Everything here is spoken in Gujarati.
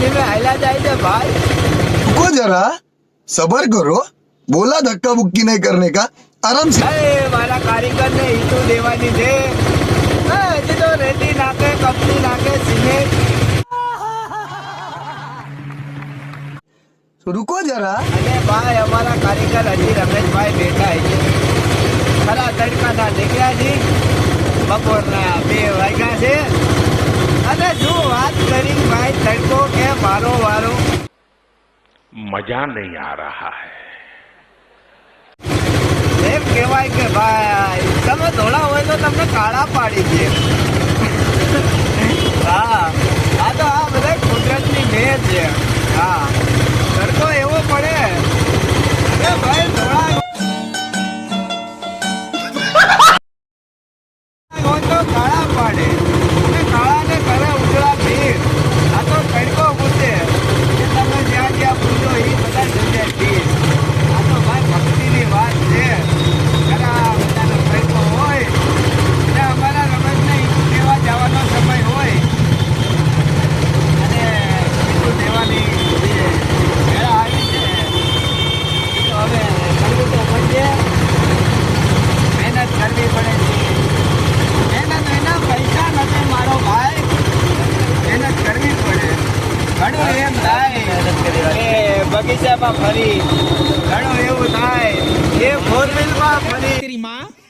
ધીમે હાલ્યા જાય છે ભાઈ रुको जरा सबर करो बोला धक्का मुक्की नहीं करने का आराम से અરે મારા કારીગર ને ઈટું દેવાની છે હા, હજી તો રેતી નાખે કપડી નાખે સિમેન્ટ रुको जरा અને ભાઈ અમારા કારીગર હજી રમેશભાઈ બેઠા છે ખરા તડકાના નીકળ્યા છે બપોરના મજા નહીં આ રહા હૈ એમ કહેવાય કે ભાઈ, તમે ધોળા હોય તો તમને કાળા પાડી દે. હા, આ તો આ બધા કુદરતની મેં છે. હા તડકો એવો પડે. અરે ભાઈ, ધોળા કાળા પાડે. બગીચામાં ફરી. ઘણું એવું થાય. એ ફોર. વ્હીલમાં ફરી